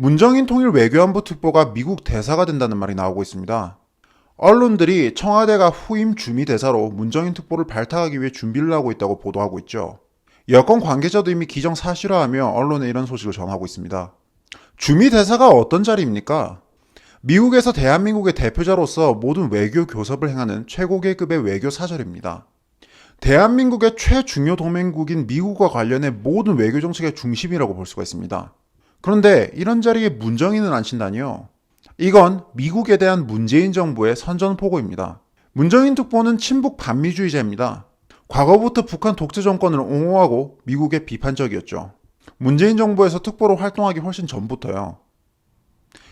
문정인 통일 외교안보 특보가 미국 대사가 된다는 말이 나오고 있습니다. 언론들이 청와대가 후임 주미 대사로 문정인 특보를 발탁하기 위해 준비를 하고 있다고 보도하고 있죠. 여권 관계자도 이미 기정 사실화하며 언론에 이런 소식을 전하고 있습니다. 주미 대사가 어떤 자리입니까? 미국에서 대한민국의 대표자로서 모든 외교 교섭을 행하는 최고 계급의 외교 사절입니다. 대한민국의 최중요 동맹국인 미국과 관련해 모든 외교 정책의 중심이라고 볼 수가 있습니다. 그런데 이런 자리에 문정인을 앉힌다니요? 이건 미국에 대한 문재인 정부의 선전포고입니다. 문정인 특보는 친북 반미주의자입니다. 과거부터 북한 독재 정권을 옹호하고 미국에 비판적이었죠. 문재인 정부에서 특보로 활동하기 훨씬 전부터요.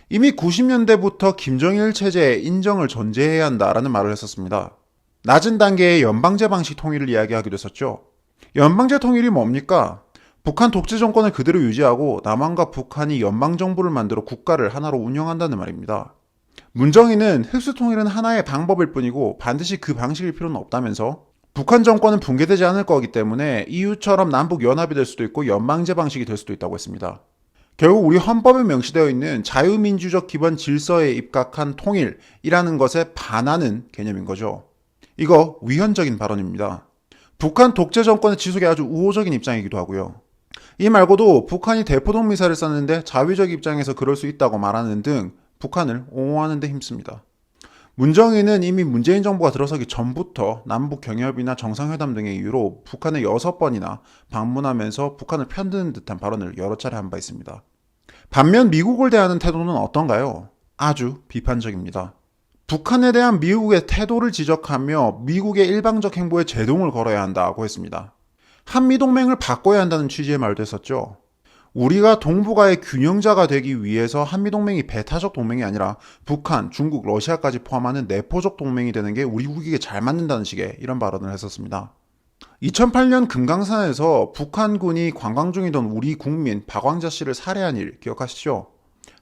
이미 90년대부터 김정일 체제의 인정을 전제해야 한다라는 말을 했었습니다. 낮은 단계의 연방제 방식 통일을 이야기하기도 했었죠. 연방제 통일이 뭡니까? 북한 독재 정권을 그대로 유지하고 남한과 북한이 연방 정부를 만들어 국가를 하나로 운영한다는 말입니다. 문정인은 흡수 통일은 하나의 방법일 뿐이고 반드시 그 방식일 필요는 없다면서 북한 정권은 붕괴되지 않을 거기 때문에 EU처럼 남북 연합이 될 수도 있고 연방제 방식이 될 수도 있다고 했습니다. 결국 우리 헌법에 명시되어 있는 자유민주적 기본 질서에 입각한 통일이라는 것에 반하는 개념인 거죠. 이거 위헌적인 발언입니다. 북한 독재 정권의 지속에 아주 우호적인 입장이기도 하고요. 이 말고도 북한이 대포동 미사를 쐈는데 자위적 입장에서 그럴 수 있다고 말하는 등 북한을 옹호하는 데 힘씁니다. 문정인은 이미 문재인 정부가 들어서기 전부터 남북 경협이나 정상회담 등의 이유로 북한에 여섯 번이나 방문하면서 북한을 편드는 듯한 발언을 여러 차례 한 바 있습니다. 반면 미국을 대하는 태도는 어떤가요? 아주 비판적입니다. 북한에 대한 미국의 태도를 지적하며 미국의 일방적 행보에 제동을 걸어야 한다고 했습니다. 한미동맹을 바꿔야 한다는 취지의 말도 했었죠. 우리가 동북아의 균형자가 되기 위해서 한미동맹이 배타적 동맹이 아니라 북한, 중국, 러시아까지 포함하는 내포적 동맹이 되는 게 우리 국익에 잘 맞는다는 식의 이런 발언을 했었습니다. 2008년 금강산에서 북한군이 관광 중이던 우리 국민 박광자 씨를 살해한 일 기억하시죠?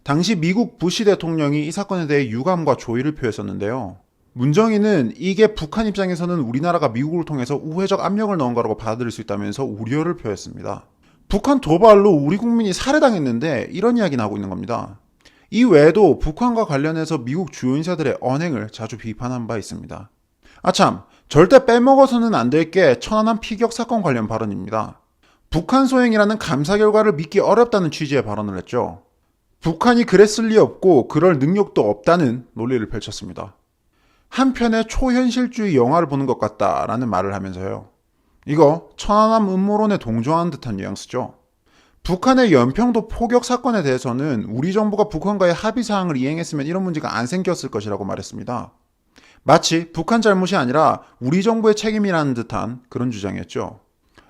당시 미국 부시 대통령이 이 사건에 대해 유감과 조의를 표했었는데요. 문정인은 이게 북한 입장에서는 우리나라가 미국을 통해서 우회적 압력을 넣은 거라고 받아들일 수 있다면서 우려를 표했습니다. 북한 도발로 우리 국민이 살해당했는데 이런 이야기 나오고 있는 겁니다. 이 외에도 북한과 관련해서 미국 주요 인사들의 언행을 자주 비판한 바 있습니다. 아참, 절대 빼먹어서는 안 될 게 천안함 피격 사건 관련 발언입니다. 북한 소행이라는 감사 결과를 믿기 어렵다는 취지의 발언을 했죠. 북한이 그랬을 리 없고 그럴 능력도 없다는 논리를 펼쳤습니다. 한편의 초현실주의 영화를 보는 것 같다라는 말을 하면서요. 이거 천안함 음모론에 동조하는 듯한 뉘앙스죠. 북한의 연평도 포격 사건에 대해서는 우리 정부가 북한과의 합의 사항을 이행했으면 이런 문제가 안 생겼을 것이라고 말했습니다. 마치 북한 잘못이 아니라 우리 정부의 책임이라는 듯한 그런 주장이었죠.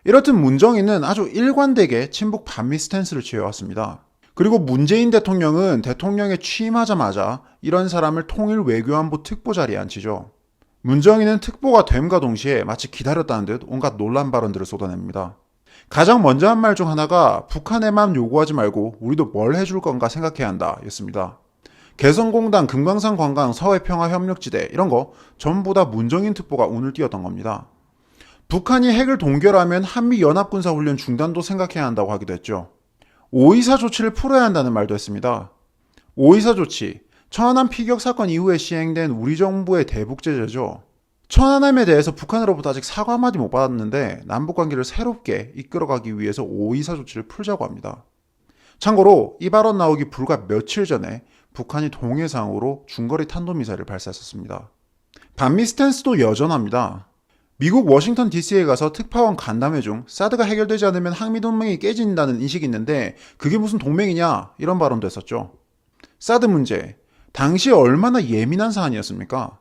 이렇듯 문정인은 아주 일관되게 친북 반미 스탠스를 취해왔습니다. 그리고 문재인 대통령은 대통령에 취임하자마자 이런 사람을 통일 외교안보 특보 자리에 앉히죠. 문정인은 특보가 됨과 동시에 마치 기다렸다는 듯 온갖 논란 발언들을 쏟아냅니다. 가장 먼저 한 말 중 하나가 북한에만 요구하지 말고 우리도 뭘 해줄 건가 생각해야 한다 였습니다. 개성공단, 금강산 관광, 서해평화협력지대 이런 거 전부 다 문정인 특보가 운을 띄웠던 겁니다. 북한이 핵을 동결하면 한미연합군사훈련 중단도 생각해야 한다고 하기도 했죠. 오이사 조치를 풀어야 한다는 말도 했습니다. 오이사 조치, 천안함 피격 사건 이후에 시행된 우리 정부의 대북 제재죠. 천안함에 대해서 북한으로부터 아직 사과 한마디 못 받았는데 남북 관계를 새롭게 이끌어가기 위해서 오이사 조치를 풀자고 합니다. 참고로 이 발언 나오기 불과 며칠 전에 북한이 동해상으로 중거리 탄도미사일을 발사했었습니다. 반미 스탠스도 여전합니다. 미국 워싱턴 DC에 가서 특파원 간담회 중 사드가 해결되지 않으면 항미 동맹이 깨진다는 인식이 있는데 그게 무슨 동맹이냐 이런 발언도 했었죠. 사드 문제 당시 얼마나 예민한 사안이었습니까?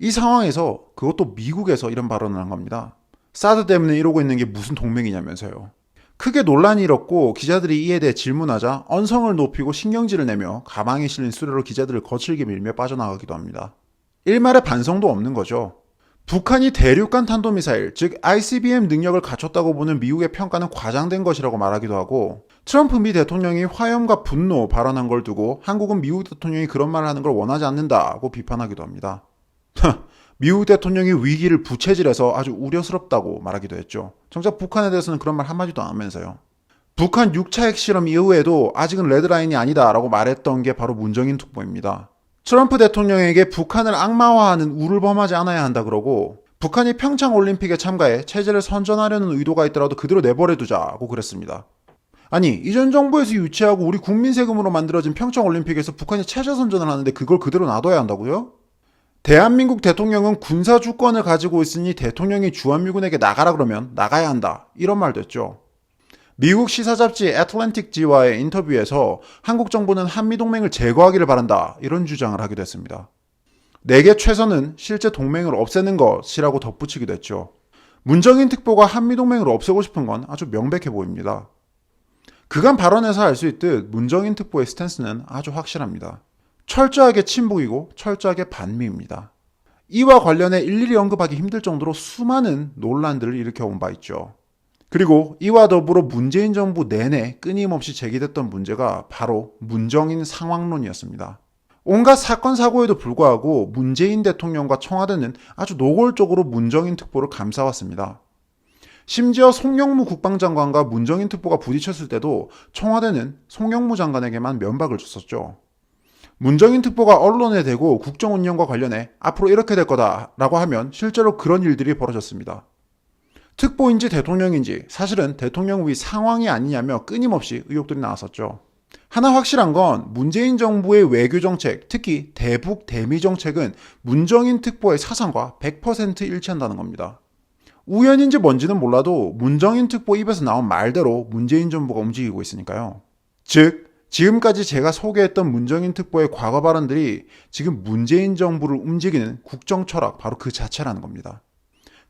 이 상황에서 그것도 미국에서 이런 발언을 한 겁니다. 사드 때문에 이러고 있는 게 무슨 동맹이냐면서요. 크게 논란이 일었고 기자들이 이에 대해 질문하자 언성을 높이고 신경질을 내며 가방에 실린 수레로 기자들을 거칠게 밀며 빠져나가기도 합니다. 일말의 반성도 없는 거죠. 북한이 대륙간 탄도미사일, 즉 ICBM 능력을 갖췄다고 보는 미국의 평가는 과장된 것이라고 말하기도 하고 트럼프 미 대통령이 화염과 분노 발언한 걸 두고 한국은 미국 대통령이 그런 말을 하는 걸 원하지 않는다고 비판하기도 합니다. 미국 대통령이 위기를 부채질해서 아주 우려스럽다고 말하기도 했죠. 정작 북한에 대해서는 그런 말 한마디도 안 하면서요. 북한 6차 핵실험 이후에도 아직은 레드라인이 아니다라고 말했던 게 바로 문정인 특보입니다. 트럼프 대통령에게 북한을 악마화하는 우를 범하지 않아야 한다 그러고 북한이 평창 올림픽에 참가해 체제를 선전하려는 의도가 있더라도 그대로 내버려 두자고 그랬습니다. 아니 이전 정부에서 유치하고 우리 국민 세금으로 만들어진 평창 올림픽에서 북한이 체제 선전을 하는데 그걸 그대로 놔둬야 한다고요? 대한민국 대통령은 군사 주권을 가지고 있으니 대통령이 주한미군에게 나가라 그러면 나가야 한다. 이런 말도 했죠. 미국 시사 잡지 애틀랜틱지와의 인터뷰에서 한국 정부는 한미 동맹을 제거하기를 바란다. 이런 주장을 하기도 했습니다. 내게 최선은 실제 동맹을 없애는 것이라고 덧붙이기도 했죠. 문정인 특보가 한미 동맹을 없애고 싶은 건 아주 명백해 보입니다. 그간 발언에서 알 수 있듯 문정인 특보의 스탠스는 아주 확실합니다. 철저하게 친북이고 철저하게 반미입니다. 이와 관련해 일일이 언급하기 힘들 정도로 수많은 논란들을 일으켜온 바 있죠. 그리고 이와 더불어 문재인 정부 내내 끊임없이 제기됐던 문제가 바로 문정인 상황론이었습니다. 온갖 사건 사고에도 불구하고 문재인 대통령과 청와대는 아주 노골적으로 문정인 특보를 감싸왔습니다. 심지어 송영무 국방장관과 문정인 특보가 부딪혔을 때도 청와대는 송영무 장관에게만 면박을 줬었죠. 문정인 특보가 언론에 대고 국정 운영과 관련해 앞으로 이렇게 될 거다라고 하면 실제로 그런 일들이 벌어졌습니다. 특보인지 대통령인지 사실은 대통령 위 상황이 아니냐며 끊임없이 의혹들이 나왔었죠. 하나 확실한 건 문재인 정부의 외교 정책, 특히 대북 대미 정책은 문정인 특보의 사상과 100% 일치한다는 겁니다. 우연인지 뭔지는 몰라도 문정인 특보 입에서 나온 말대로 문재인 정부가 움직이고 있으니까요. 즉, 지금까지 제가 소개했던 문정인 특보의 과거 발언들이 지금 문재인 정부를 움직이는 국정 철학 바로 그 자체라는 겁니다.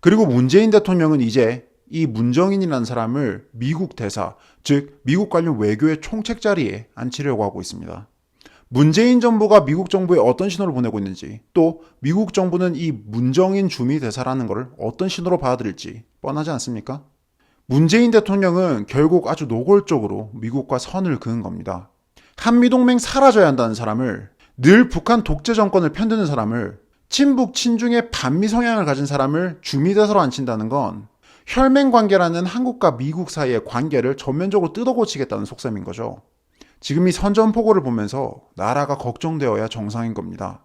그리고 문재인 대통령은 이제 이 문정인이라는 사람을 미국 대사, 즉 미국 관련 외교의 총책 자리에 앉히려고 하고 있습니다. 문재인 정부가 미국 정부에 어떤 신호를 보내고 있는지, 또 미국 정부는 이 문정인 주미 대사라는 것을 어떤 신호로 받아들일지 뻔하지 않습니까? 문재인 대통령은 결국 아주 노골적으로 미국과 선을 그은 겁니다. 한미동맹 사라져야 한다는 사람을 늘 북한 독재 정권을 편드는 사람을 친북 친중의 반미 성향을 가진 사람을 주미대사로 앉힌다는 건 혈맹 관계라는 한국과 미국 사이의 관계를 전면적으로 뜯어고치겠다는 속셈인 거죠. 지금 이 선전포고를 보면서 나라가 걱정되어야 정상인 겁니다.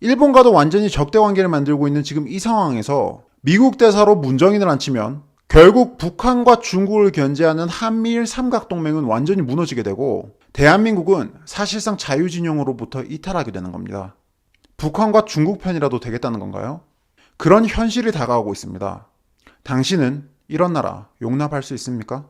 일본과도 완전히 적대 관계를 만들고 있는 지금 이 상황에서 미국 대사로 문정인을 앉히면 결국 북한과 중국을 견제하는 한미일 삼각동맹은 완전히 무너지게 되고 대한민국은 사실상 자유진영으로부터 이탈하게 되는 겁니다. 북한과 중국 편이라도 되겠다는 건가요? 그런 현실이 다가오고 있습니다. 당신은 이런 나라 용납할 수 있습니까?